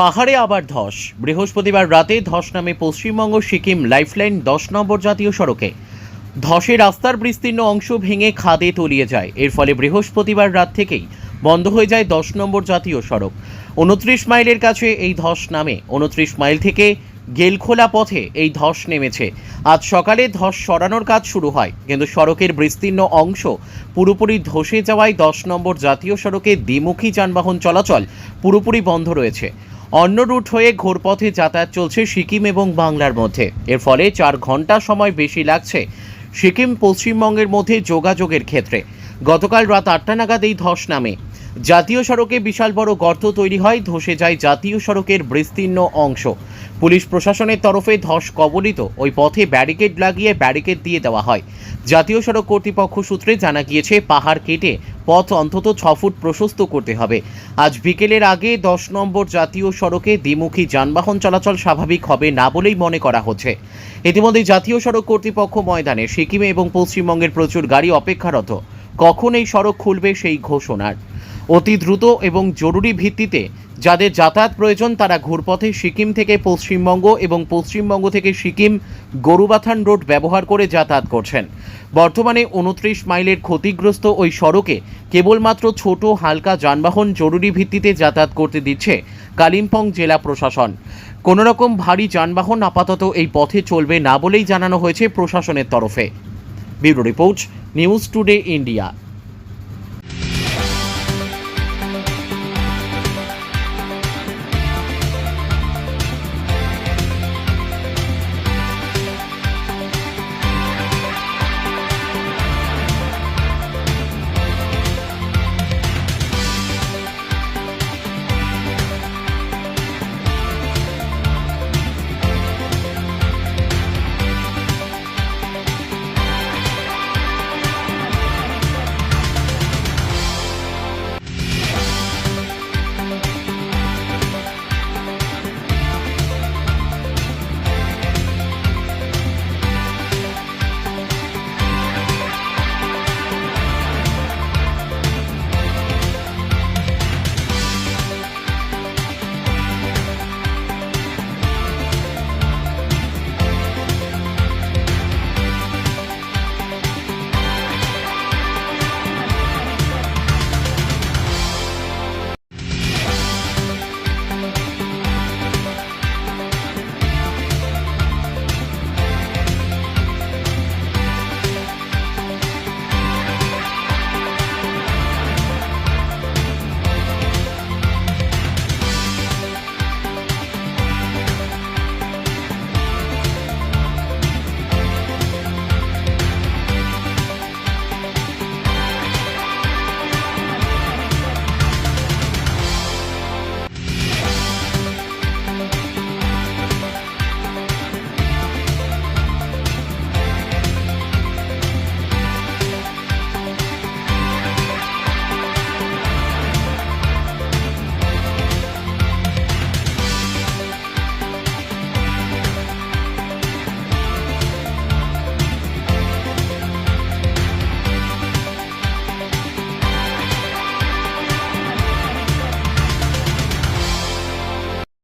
পাহাড়ে আবার ধস। বৃহস্পতিবার রাতে ধস নামে পশ্চিমবঙ্গ, সিকিম লাইফলাইন দশ নম্বর জাতীয় সড়কে। ধসে রাস্তার বিস্তীর্ণ অংশ ভেঙে খাদে তলিয়ে যায়। এর ফলে বৃহস্পতিবার রাত থেকেই বন্ধ হয়ে যায় দশ নম্বর জাতীয় সড়ক। উনত্রিশ মাইলের কাছে এই ধস নামে। উনত্রিশ মাইল থেকে গেলখোলা পথে এই ধস নেমেছে। আজ সকালে ধস সরানোর কাজ শুরু হয়, কিন্তু সড়কের বিস্তীর্ণ অংশ পুরোপুরি ধসে যাওয়ায় দশ নম্বর জাতীয় সড়কে দ্বিমুখী যানবাহন চলাচল পুরোপুরি বন্ধ রয়েছে। অন্য রুট হয়ে ঘোরপথে যাতায়াত চলছে সিকিম এবং বাংলার মধ্যে। এর ফলে চার ঘণ্টা সময় বেশি লাগছে সিকিম পশ্চিমবঙ্গের মধ্যে যোগাযোগের ক্ষেত্রে। গতকাল রাত আটটা নাগাদ এই ধস নামে। জাতীয় সড়কে বিশাল বড় গর্ত তৈরি হয়, ধসে যায় জাতীয় সড়কের বিস্তীর্ণ অংশ। পুলিশ প্রশাসনের তরফে ধস কবলিত। ওই পথে ব্যারিকেড লাগিয়ে ব্যারিকেড দিয়ে দেওয়া হয়। জাতীয় সড়ক কর্তৃপক্ষ সূত্রে জানা গিয়েছে, পাহাড় কেটে পথ অন্তত ছ ফুট প্রশস্ত করতে হবে। আজ বিকেলের আগে দশ নম্বর জাতীয় সড়কে দ্বিমুখী যানবাহন চলাচল স্বাভাবিক হবে না বলেই মনে করা হচ্ছে। ইতিমধ্যে জাতীয় সড়ক কর্তৃপক্ষ ময়দানে সিকিমে এবং পশ্চিমবঙ্গের প্রচুর গাড়ি অপেক্ষারত। কখন এই সড়ক খুলবে সেই ঘোষণার। অতি দ্রুত এবং জরুরি ভিত্তিতে। যাদের যাতায়াত প্রয়োজন, তারা ঘুরপথে সিকিম থেকে পশ্চিমবঙ্গ এবং পশ্চিমবঙ্গ থেকে সিকিম গরুবাথান রোড ব্যবহার করে যাতায়াত করছেন। বর্তমানে উনত্রিশ মাইলের ক্ষতিগ্রস্ত ওই সড়কে কেবলমাত্র ছোট হালকা যানবাহন জরুরি ভিত্তিতে যাতায়াত করতে দিচ্ছে কালিম্পং জেলা প্রশাসন। কোনো রকম ভারী যানবাহন আপাতত এই পথে চলবে না বলেই জানানো হয়েছে প্রশাসনের তরফে। Bureau report, news today India.